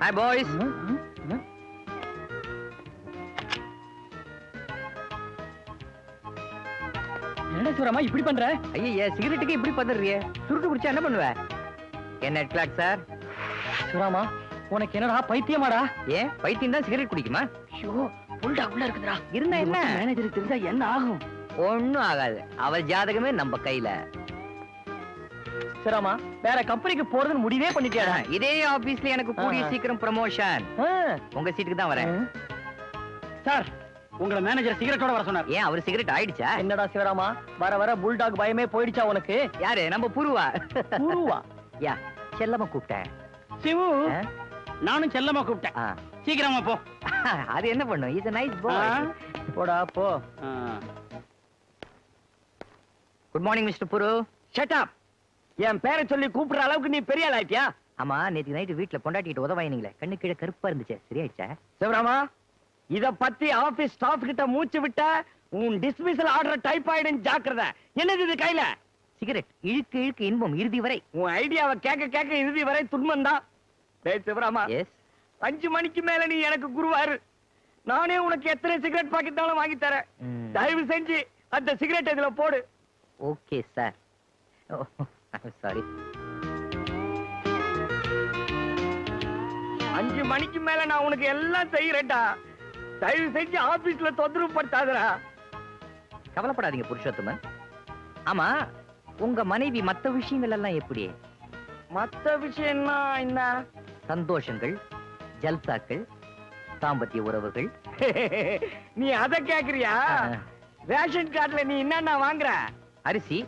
Hi, boys. Mm-hmm. Mm-hmm. என்ன சுரமா இப்படி பண்ற? ஐயா சிகரெட்டுக்கு இப்படி பதறிய. சுருட்டு குடிச்சா என்ன பண்ணுவ? என்ன எட்லாட் சார் சுராமா உனக்கு என்னடா பைத்தியமாடா? ஏன்? பைத்தியம் தான் சிகரெட் குடிக்குமா? ஐயோ புல்டா உள்ள இருக்குதுடா. இருந்தா என்ன? மேனேஜர் தெரிஞ்சா என்ன ஆகும்? ஒன்னும் ஆகாது. அவள் ஜாதகமே நம்ம கையில. சிரமா வேற கம்பெனிக்கு போறதுன்னு முடிவே பண்ணிட்டேன் இதே ஆபீஸ்ல எனக்கு கூடிய சீக்கிரம் ப்ரமோஷன் உங்க சீட்டுக்கு தான் வரேன். சார் உங்களை மேனேஜர் சிகரெட்டோட வர சொன்னார். ஏன் அவர் சிகரெட் ஆயிடுச்சா? என்னடா சிவராமா வர வர புல்டாக் பயமே போயிடுச்சா உனக்கு? யாரு நம்ம புருவா? புருவா? யா செல்லமா கூப்பிட்டேன். சிவு நானும் செல்லமா கூப்பிட்டேன். சீக்கிரமா போ. அது என்ன பண்ணும்? இது நைஸ் பாய் போடா போ. குட் மார்னிங் மிஸ்டர் புரு ஷட் அப் என் பேரை சொல்லி கூப்பிடுற அளவுக்கு நீ பெரிய ஆளாயிட்டியா? ஆமா நேற்று நைட்டு வீட்டுல கொண்டாட்டிட்டு உதவாயினீங்களே. கண்ணு கீழே கருப்பா இருந்துச்சு. சரியாயிடுச்சா? சிவராமா இத பத்தி ஆபீஸ் ஸ்டாஃப் கிட்ட மூச்சு விட்ட உன் டிஸ்மிசல் ஆர்டர் டைப் ஆயிடும் ஜாக்கிரத. என்னது இது கையில? சிகரெட் இழுக்கு இழுக்கு இன்பம் இறுதி வரை. உன் ஐடியாவை கேட்க கேட்க இறுதி வரை துன்பம் தான் சிவராமா எஸ் அஞ்சு மணிக்கு மேல நீ எனக்கு குருவாரு. நானே உனக்கு எத்தனை சிகரெட் பாக்கெட்டாலும் வாங்கி தரேன். தயவு செஞ்சு அந்த சிகரெட் இதுல போடு. ஓகே சார் சாரி அஞ்சு மணிக்கு மேல நான் உனக்கு எல்லாம் செய்யறேன்டா. தயவு செஞ்சு ஆபீஸ்ல தொந்தரவுப்படுத்தாதரா கவலைப்படாதீங்க புருஷோத்தம. ஆமா உங்க மனைவி மத்த விஷயங்கள் எல்லாம் எப்படி? மத்த விஷயம்னா என்ன? சந்தோஷங்கள் ஜல்சாக்கள் தாம்பத்திய உறவுகள். நீ அத கேக்குறியா? ரேஷன் கார்டுல நீ என்னென்ன வாங்குற? அரிசி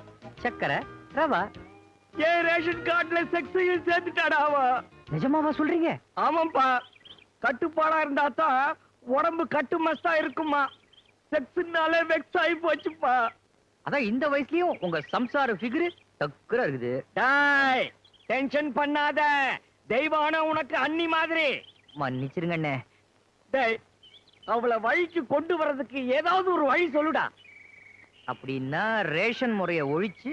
சக்கரை ரவா. ஏன் ரேஷன் கார்டுல செக்ஸையும் சேர்த்துட்டாடா சேர்த்துட்டாடாவா நிஜமாவா சொல்றீங்க? ஆமாப்பா கட்டுப்பாடா இருந்தா தான் உடம்பு கட்டு மஸ்தா இருக்குமா செக்ஸ்னாலே வெக்ஸ் ஆகி போச்சுப்பா. அதான் இந்த வயசுலயும் உங்க சம்சார ஃபிகர் தக்குரா இருக்குது. டாய் டென்ஷன் பண்ணாத. தெய்வான உனக்கு அன்னி மாதிரி. மன்னிச்சிருங்க டேய் அவளை வழிக்கு கொண்டு வர்றதுக்கு ஏதாவது ஒரு வழி சொல்லுடா. அப்படின்னா ரேஷன் முறையை ஒழிச்சு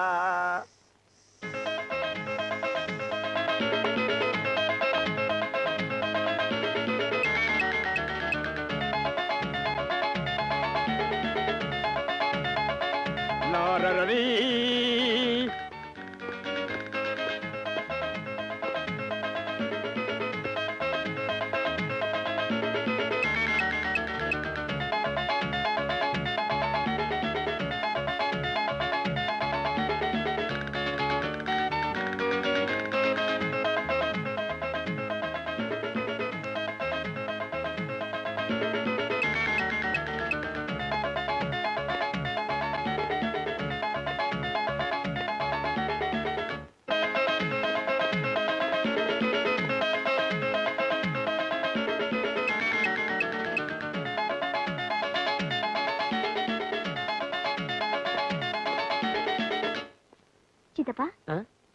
சித்தப்பா?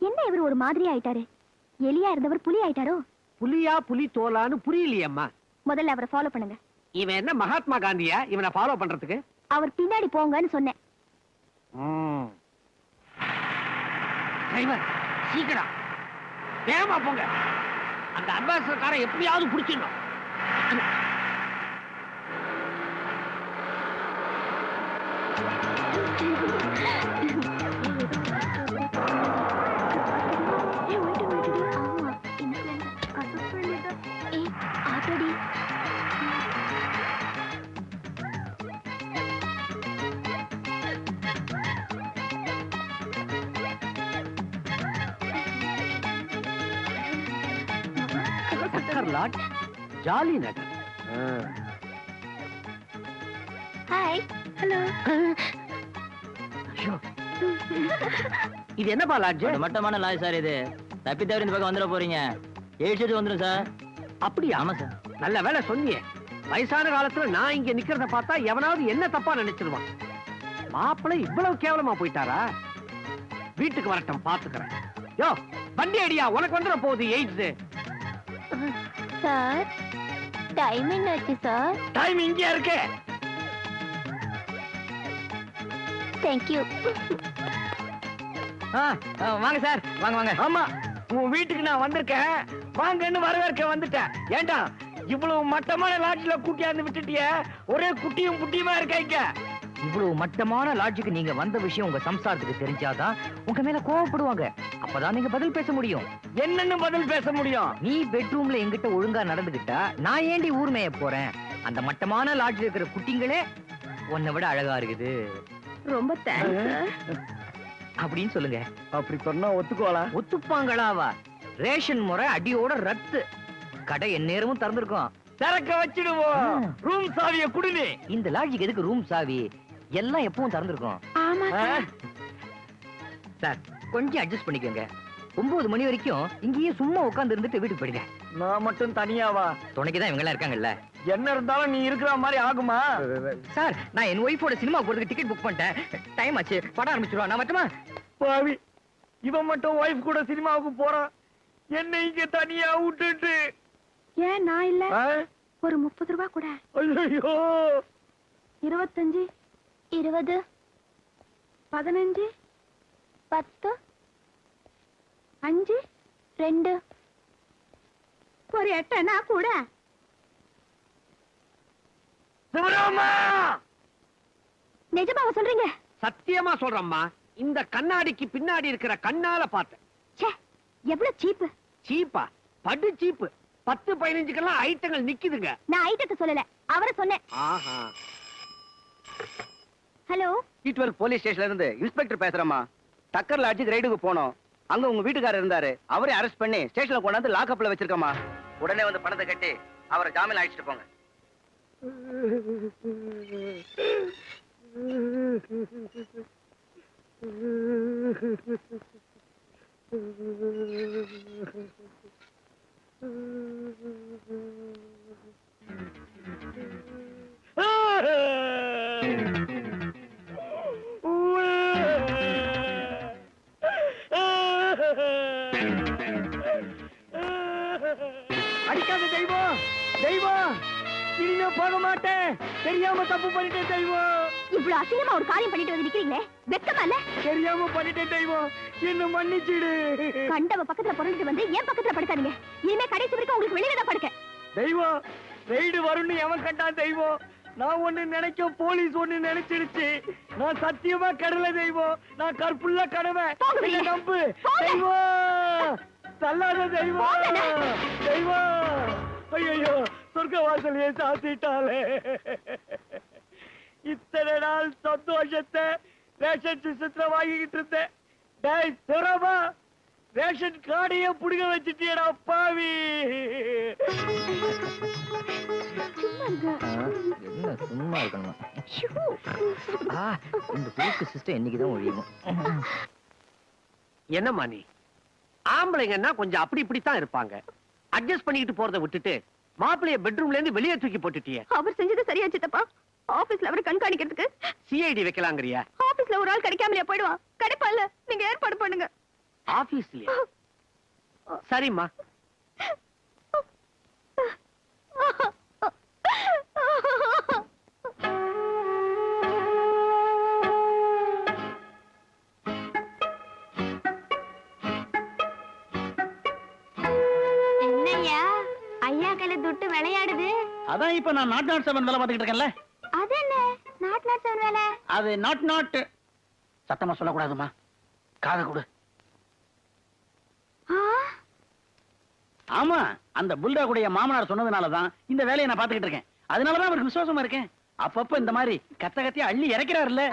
என்ன இவர் ஒரு மாதிரி ஆயிட்டாரு? எலியா இருந்தவர் புலி ஆயிட்டாரோ? புலியா புலி தோலான்னு புரியலையம்மா. முதல்ல அவரை ஃபாலோ பண்ணுங்க. இவன் என்ன மகாத்மா காந்தியா? இவனை ஃபாலோ பண்றதுக்கு? அவர் பின்னாடி போங்கன்னு சொன்னேன். டிரைவர் சீக்கிரம். வேகமா போங்க. அந்த அம்பாசிடர் காரை எப்படியாவது பிடிச்சிடணும். ஆமா, லாட் ஜாலி நகர். ஹாய் ஹலோ ஐயோ. இது என்னப்பா லாட்ஜ் மட்டமான லாய் சார் இது. தப்பி தவறி இந்த பக்கம் வந்துட போறீங்க. ஏழு வந்துடும் சார் அப்படியா? ஆமா சார் நல்ல வேலை சொன்னியே. வயசான காலத்துல நான் இங்க நிக்கிறத பார்த்தா எவனாவது என்ன தப்பா நினைச்சிருவான். மாப்பிள்ளை இவ்வளவு கேவலமா போயிட்டாரா? வீட்டுக்கு வரட்டும் பாத்துக்கிறேன். யோ வண்டி அடியா? உனக்கு வந்துட போகுது எய்ட்ஸ் சார். டைம் என்னாச்சு சார்? டைம் இங்கே இருக்கு. தேங்க்யூ ஆ, ஆ, வாங்க சார். வாங்க வாங்க. ஆமா. உன் வீட்டுக்கு நான் வந்திருக்கேன். வாங்கன்னு வரவேற்க வந்துட்டேன். ஏண்டா இவ்வளவு மட்டமான லாட்ஜ்ல கூட்டியாந்து விட்டுட்டிய? ஒரே குட்டியும் புட்டியுமா இருக்க இங்க? இவ்வளவு மட்டமான லாட்ஜுக்கு நீங்க வந்த விஷயம் உங்க சம்சாரத்துக்கு தெரிஞ்சாதான் உங்க மேல கோவப்படுவாங்க. அப்பதான் நீங்க பதில் பேச முடியும். என்னன்னு பதில் பேச முடியும்? நீ பெட்ரூம்ல என்கிட்ட ஒழுங்கா நடந்துகிட்டா நான் ஏண்டி ஊர் மேய போறேன்? அந்த மட்டமான லாட்ஜ்ல இருக்கிற குட்டிங்களே உன்னை விட அழகா இருக்குது. ரொம்ப அப்படின்னு சொல்லுங்க. அப்படி சொன்னா ஒத்துக்கோலா ஒத்துப்பாங்களாவா? ரேஷன் முறை அடியோட ரத்து. கடை எந்நேரமும் திறந்திருக்கும். திறக்க வச்சிடுவோம். ரூம் சாவிய குடுனி இந்த லாட்ஜுக்கு எதுக்கு ரூம் சாவி? எல்லாம் எப்பவும் திறந்திருக்கும். ஆமா சார் சார் கொஞ்சம் அட்ஜஸ்ட் பண்ணிக்கோங்க. ஒன்பது மணி வரைக்கும் இங்கேயே சும்மா உட்கார்ந்து இருந்துட்டு வீட்டுக்கு போயிடுங்க நான் மட்டும் தனியாவா? துணைக்கு தான் இவங்க எல்லாம் இருக்காங்கல்ல. என்ன இருந்தாலும் நீ இருக்கிற மாதிரி ஆகுமா? சார் நான் என் ஒய்ஃபோட சினிமா போறதுக்கு டிக்கெட் புக் பண்ணிட்டேன். டைம் ஆச்சு. படம் ஆரம்பிச்சிருவா. நான் மட்டுமா? பாவி இவன் மட்டும் ஒய்ஃப் கூட சினிமாவுக்கு போறான். என்ன இங்க தனியா விட்டுட்டு. ஏன் நான் இல்ல? ஆ? ஒரு முப்பது ரூபா கூட. ஐயோ இருபத்தஞ்சு. இருபது பதினஞ்சு பத்து அஞ்சு ஒரு எட்டனா கூட? சிவராமா! நிஜமாவா சொல்றீங்க? சத்தியமா சொல்றேம்மா. இந்த கண்ணாடிக்கு பின்னாடி இருக்கிற கண்ணால பார்த்தேன். ச்சே எவ்வளவு சீப்பு. சீப்பா? படு சீப்பு. பத்து பதினஞ்சுக்கெல்லாம் ஐட்டங்கள் நிக்குதுங்க. நான் ஐட்டத்தை சொல்லல அவரை சொன்னேன். ஆஹா. ஹலோ டுவெல் போலீஸ் ஸ்டேஷன்ல இருந்து இன்ஸ்பெக்டர் பேசுறேம்மா. டக்கர் லாட்ஜுக்கு ரைடுக்கு போனோம். அங்க உங்க வீட்டுக்காரர் இருந்தாரு. அவரே அரெஸ்ட் பண்ணி ஸ்டேஷன்ல கொண்டாந்து லாக்அப்ல வச்சிருக்கோமா உடனே வந்து பணத்தை கட்டி அவரை ஜாமீன் அழைச்சிட்டு போங்க. தப்பு பண்ணிட்டேன் தெய்வம். இவ்வளவு அசிங்கமா ஒரு காரியம் பண்ணிட்டு வந்து நிக்கிறீங்களே? வெக்கமா இல்ல? தெரியாம பண்ணிட்டேன் தெய்வம். என்ன மன்னிச்சிடு. கண்டவ பக்கத்துல புரண்டுட்டு வந்து என் பக்கத்துல படுக்காதீங்க. இனிமே கடைசி வரைக்கும் உங்களுக்கு வெளியில தான் படுக்க தெய்வம் ரெய்டு வரும்னு எவன் கண்டான் தெய்வம்? நான் ஒண்ணு நினைக்க போலீஸ் ஒண்ணு நினைச்சிடுச்சு நான் சத்தியமா கடல தெய்வம். நான் கற்புள்ள. என்னை நம்பு. தெய்வம் தள்ளாத தெய்வம். தெய்வம். ஐயோ சொர்க்க வாசலையே சாத்திட்டாளே. இத்தனை நாள் சந்தோஷத்தை ரேஷன் சிஸ்டத்துல வாங்கிக்கிட்டு இருந்தேன். டேய் சிரமா. ரேஷன் கார்டையே புடுங்க வச்சுட்டியடா பாவி. என்ன சும்மா இருக்கணும்? ஆ, இந்த தூக்கு சிஸ்டம் என்னைக்குதான் ஒழியும். என்னம்மா நீ? ஆம்பளைங்கன்னா கொஞ்சம் அப்படி இப்படித்தான் இருப்பாங்க. அட்ஜஸ்ட் பண்ணிக்கிட்டு போறதை விட்டுட்டு மாப்பிளைய பெட்ரூம்ல இருந்து வெளியே தூக்கி போட்டுட்டியே. அவர் செஞ்சது சரியா சித்தப்பா? ஆபீஸ்ல அவரை கண்காணிக்கிறதுக்கு? சிஐடி வைக்கலாங்கிறியா? ஆபீஸ்ல ஒரு ஆள் கிடைக்காமலே போயிடுவான். கிடைப்பான்ல நீங்க ஏற்பாடு பண்ணுங்க. ஆபீஸ்லயா? சரிம்மா. என்னய்யா? ஐயா கையில துட்டு விளையாடுது. அதான் இப்ப நான் நாட் நாட் செவன் வேலை பார்த்துக்கிட்டு இருக்கேன்ல. அது நாட் நாட் சத்தமா சொல்லக்கூடாதுமா காதை கொடு. ஆமா அந்த புல்டாக்குடைய மாமனார் சொன்னதுனாலதான் இந்த வேலையை நான் பார்த்துக்கிட்டு இருக்கேன். அதனாலதான் அவருக்கு விசுவாசமா இருக்கேன். அப்பப்ப இந்த மாதிரி கத்த கத்தியா அள்ளி இறக்கிறாருல்ல.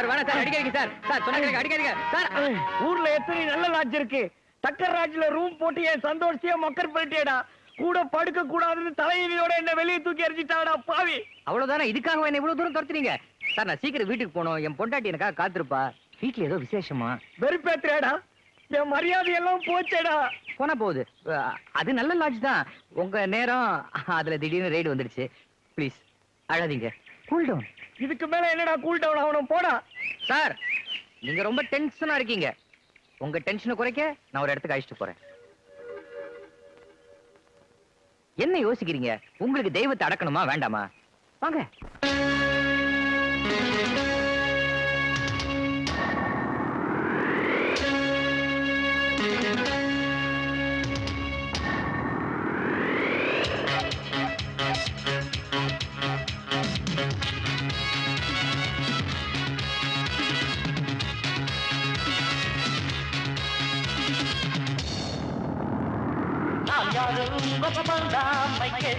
சார் வேணாம் சார் அடிக்காதீங்க சார். சார் சொன்னாங்க அடிக்காதீங்க. சார் ஊர்ல எத்தனை நல்ல லாட்ஜ் இருக்கு? டக்கர் ராஜ்ல ரூம் போட்டு என் சந்தோஷத்தையே மக்கர் பண்ணிட்டேடா கூட படுக்க கூடாதுன்னு தலைவியோட என்ன வெளியே தூக்கி எறிஞ்சிட்டாடா பாவி. அவ்வளவுதானே? இதுக்காக என்ன இவ்வளவு தூரம் துரத்துறீங்க சார் நான் சீக்கிரம் வீட்டுக்கு போகணும். என் பொண்டாட்டி எனக்காக காத்திருப்பா. வீட்ல ஏதோ விசேஷமா? வெறுப்பேத்துறேடா. என் மரியாதை எல்லாம் போச்சேடா. போனா போகுது. அது நல்ல லாட்ஜ் தான். உங்க நேரம் அதுல திடீர்னு ரைடு வந்துடுச்சு. ப்ளீஸ் அழாதீங்க. கூல் டவுன் இதுக்கு மேல என்னடா கூல் டவுன் ஆகணும்? போடா. சார் நீங்க ரொம்ப டென்ஷனா இருக்கீங்க. உங்க டென்ஷனை குறைக்க நான் ஒரு இடத்துக்கு அழைச்சிட்டு போறேன். என்ன யோசிக்கிறீங்க? உங்களுக்கு தெய்வத்தை அடக்கணுமா வேண்டாமா? வாங்க.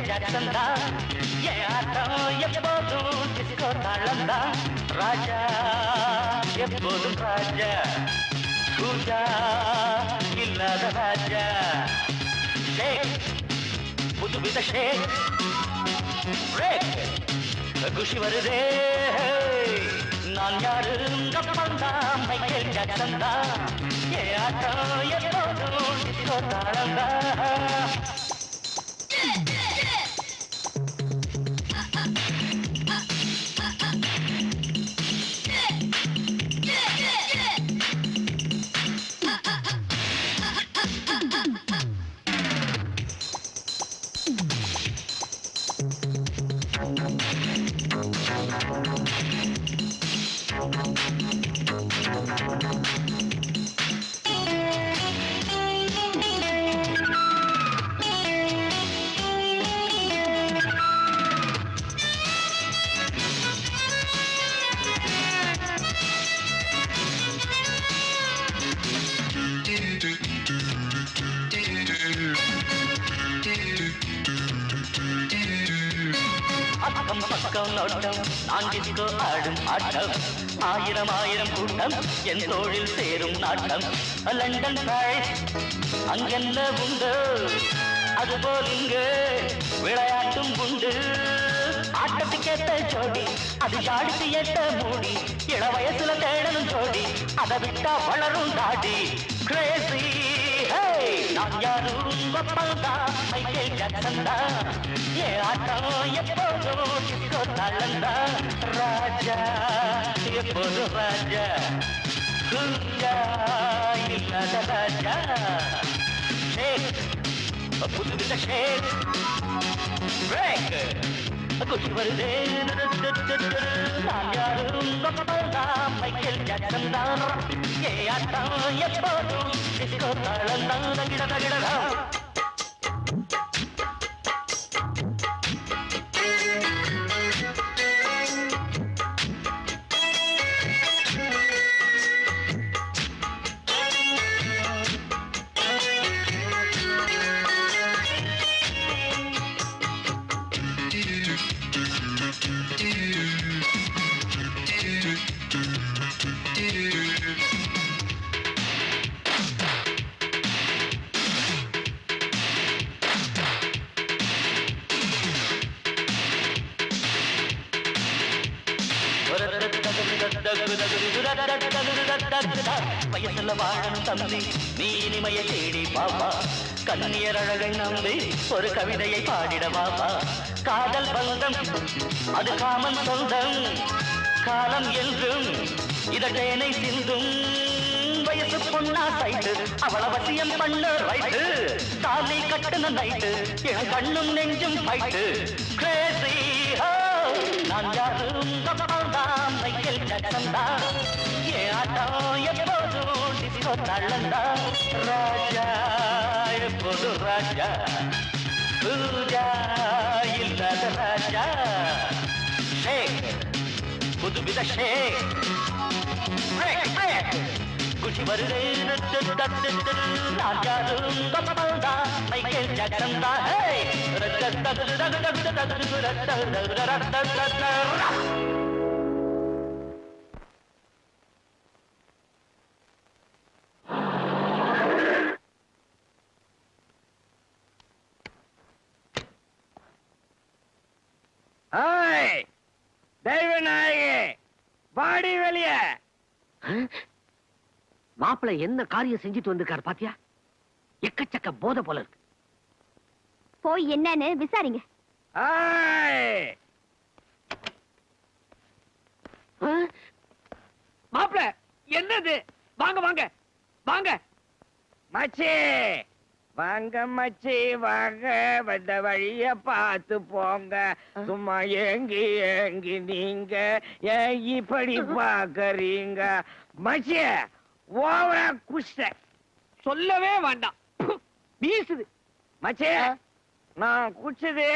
ஜாக்சன் தான் என் ஆட்டம் எப்போதும் டிஸ்கோ தாளம் தான் ராஜா எப்போதும் ராஜா பூஜா இல்லாத ராஜா ஷேக் புதுவித ஷேக் பிரேக் குஷி வருதே நான் யாரு கப்பந்தான் மைக்கேல் ஜாக்சன் தான் என் ஆட்டம் எப்போதும் டிஸ்கோ தாளம் தான் நான் ஆடும் ஆட்டம். ஆயிரம் ஆயிரம் கூட்டம் என் தோழில் சேரும் நாட்டம். லண்டன் பாரிஸ் அங்கென்ன உண்டு? அதுபோல் இங்கு விளையாட்டும் உண்டு. ஆட்டத்துக்கேத்த ஜோடி அது ஜாடிக்கு ஏத்த மூடி இள வயசுல தேடணும் ஜோடி அதை விட்டா வளரும் தாடி. கிரேசி நான் யாரும் ஒப்பந்தா மைக்கேல் ஜாக்சன் தான் என் ஆட்டம் எப்போதும் டிஸ்கோ தாளந்தா ராஜா எப்போதும் ராஜா குஞ்சா இல்லாத ராஜா ஷேக் புதுவித ஷேக் பிரேக் குஷி வருதே நான் யாரும் ஒப்பந்தா மைக்கேல் ஜாக்சன் தான் ஏ ஆட்டம் எப்போதும் டிஸ்கோ தாளந்தா கிட கிடதா வயசுல வாழணும் தம்பி. நீ இனிமைய தேடி பாப்பா கண்ணியர் அழகை நம்பி ஒரு கவிதையை பாடிட பாப்பா காதல் பந்தம் அது காமன் சொந்தம். காலம் என்றும் இதழேனை சிந்தும். வயசு பொண்ணா சைட்டு அவள வசியம் பண்ண ரைட்டு. தாலி கட்டுன நைட்டு என் கண்ணும் நெஞ்சும் ஃபைட்டு கிரேசி நான் யாரும் தான் மைக்கேல் ஜாக்சன் தான். என் ஆட்டம் எப்போ டிஸ்கோ ராஜா எப்போதும் ராஜா பூஜா இல்லாத ராஜா ஷேக் புதுவித ஷேக் குஷி வருதே நான் யாரும் கப்பல்தா மைக்கேல் ஜாக்சன் தான் ஏய் மாப்பிள்ளை என்ன காரியம் செஞ்சுட்டு வந்திருக்காரு பாத்தியா? எக்கச்சக்க போதை போல இருக்கு. போய் என்னன்னு விசாரிங்க. மாப்பிள்ள என்னது? வாங்க வாங்க வாங்க. மச்சி வாங்க மச்சி வாங்க. வந்த வழிய பார்த்து போங்க. சும்மா ஏங்கி ஏங்கி நீங்க. ஏன் இப்படி பாக்குறீங்க. மச்சி ஓவரா குஷ்ட. சொல்லவே வேண்டாம். வீசுது. மச்சி நான் குடிச்சது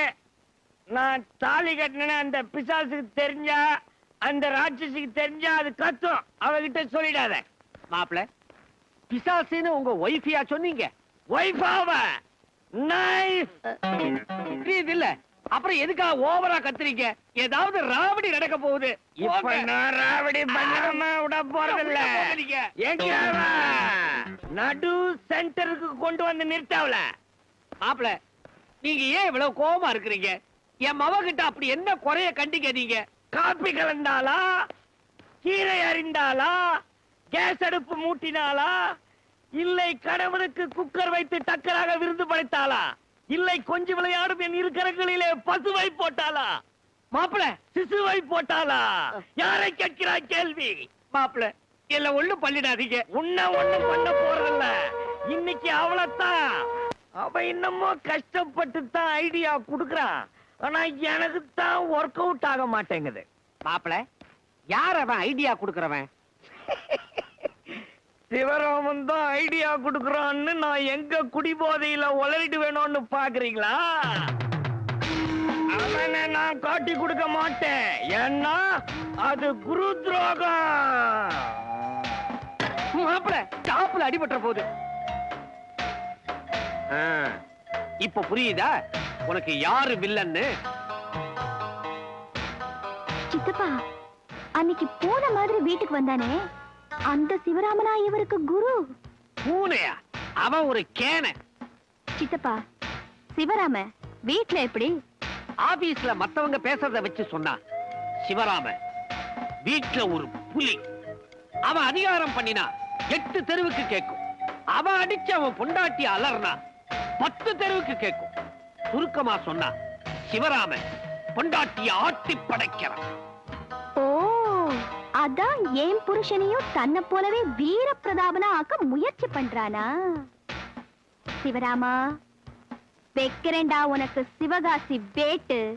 நான் தாலி கட்டின அந்த பிசாசுக்கு தெரிஞ்சா அந்த ராட்சசிக்கு தெரிஞ்சா அது கத்தும். அவகிட்ட சொல்லிடாத. மாப்பிள்ள பிசாசுன்னு உங்க ஒய்ஃபியா சொன்னீங்க. ஒய்ஃபாவ நைஸ் புரியுது இல்ல? அப்புறம் எதுக்காக ஓவரா கத்துறீங்க? ஏதாவது ராவடி நடக்க போகுது. இப்ப. நான் ராவடி பண்ணாம விட போறதில்ல. விட போறீங்க. எங்க அவ? நடு சென்டருக்கு கொண்டு வந்து நிறுத்தாவல. மாப்பிள நீங்க ஏன் இவ்வளவு கோவமா இருக்கிறீங்க? என் மவ கிட்ட அப்படி என்ன குறைய கண்டிக்க நீங்க காப்பி கலந்தாளா கீரை அறிந்தாளா கேஸ் அடுப்பு மூட்டினாளா இல்லை கணவனுக்கு குக்கர் வைத்து டக்கராக விருந்து படைத்தாளா இல்லை கொஞ்சி விளையாடும் என் இரு கரங்களிலே பசுவை போட்டாளா? மாப்பிள சிசுவை போட்டாளா? யாரை கேட்கிறாய் கேள்வி? மாப்பிள இல்ல ஒண்ணும் பண்ணிடாதீங்க. உன்ன ஒண்ணும் பண்ண போறதில்ல. இன்னைக்கு அவளைத்தான் அவ இன்னமும் கஷ்டப்பட்டு தான் ஐடியா குடுக்கறான் ஆனா எனக்கு தான் ஒர்க் அவுட் ஆக மாட்டேங்குது. மாப்பிள யார் அவன் ஐடியா குடுக்கறவன்? சிவராமன் தான் ஐடியா குடுக்கறான்னு நான் எங்க குடிபோதையில உளறிட்டு வேணும்னு பாக்குறீங்களா? அவனை நான் காட்டி கொடுக்க மாட்டேன். ஏன்னா அது குரு துரோகம். மாப்பிள டாப்ல அடிபட்ட போகுது இப்ப புரியுதா? உனக்கு யாரு வில்லன்னு? சித்தப்பா அன்னைக்கு போன மாதிரி வீட்டுக்கு வந்தானே? அந்த சிவராமனா இவருக்கு குரு? பூனையா? அவன் ஒரு கேன. சித்தப்பா சிவராம வீட்ல எப்படி? ஆபீஸ்ல மத்தவங்க பேசுறத வச்சு சொன்னா சிவராம வீட்ல ஒரு புலி. அவன் அதிகாரம் பண்ணினா எட்டு தெருவுக்கு கேட்கும் அவன் அடிச்சு அவன் பொண்டாட்டி அலர்னா பத்து தெருவுக்கு கேட்கும் சுருக்கமா சொன்னா சிவராம பொண்டாட்டிய ஆட்டி படைக்கிறான் ஓ அதான் ஏன் புருஷனையும் தன்னை போலவே வீர பிரதாபனா ஆக்க முயற்சி பண்றானா? சிவராமா வைக்கிறேன்டா உனக்கு சிவகாசி வேட்டு.